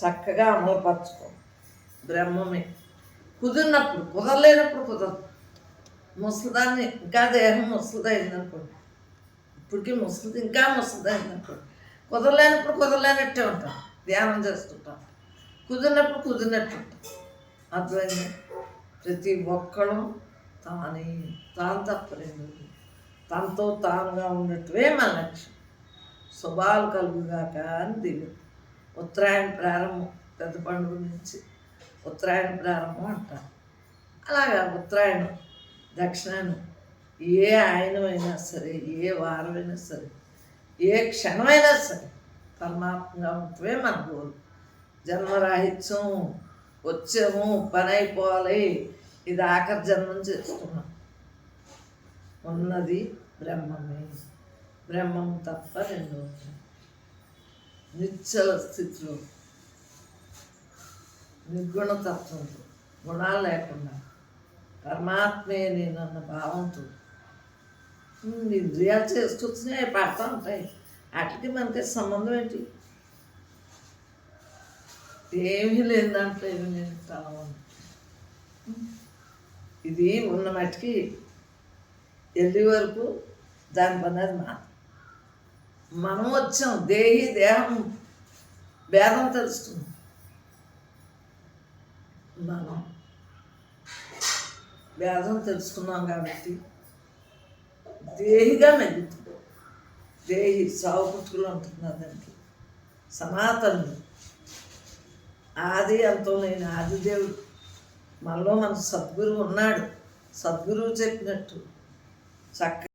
చక్కగా అమలుపరచుకో బ్రహ్మమే కుదిరినప్పుడు కుదరలేనప్పుడు కుదరదు. ముసలిదాన్ని ఇంకా దేహం ముసలిదైందనుకోండి. ఇప్పటికీ ముసలిది ఇంకా ముసలిదైందనుకోండి. కుదరలేనప్పుడు కుదరలేనట్టే ఉంటాం. ధ్యానం చేస్తుంటాం. కుదిరినప్పుడు కుదిరినట్టు ఉంటాం. అర్థమైంది? ప్రతి ఒక్కడు తానే తాను తప్పలేదు. తనతో తానుగా ఉన్నట్టువే మన లక్ష్యం. శుభాలు కలుగుగాక అని దిగుతుంది ఉత్తరాయణ ప్రారంభం పెద్ద పండుగ నుంచి ఉత్తరాయణ ప్రారంభం అంటారు. అలాగా ఉత్తరాయణం దక్షిణాయనం ఏ ఆయనమైనా సరే ఏ వారమైనా సరే ఏ క్షణమైనా సరే పరమాత్మగా ఉంటే మన గోలు. జన్మరాహిత్యం వచ్చాము పని అయిపోవాలి ఇది ఆఖరి జన్మం చేస్తున్నాం. ఉన్నది బ్రహ్మమే. బ్రహ్మం తప్ప రెండు నిశ్చల స్థితిలో నిర్గుణతత్వంతో గుణాలు లేకుండా పరమాత్మే నేనన్న భావంతో ఇంద్రియాలు చేసుకొచ్చినాయి పడతా ఉంటాయి. వాటికి మనకి సంబంధం ఏంటి? ఏమీ లేదు దాంట్లో ఏమీ లేదు ఇది ఉన్న మట్టికి వెళ్ళే వరకు దాని పని అది మా మనం వచ్చాం దేహి దేహం భేదం తెలుస్తుంది. మనం భేదం తెలుసుకున్నాం కాబట్టి దేహిగా మెలుగుతుంది దేహి సాగు పుట్టుకులు అంటున్నారు దానికి సనాతనుడు. ఆది అంతం లేని ఆదిదేవుడు మనలో మన సద్గురువు ఉన్నాడు. సద్గురువు చెప్పినట్టు చక్క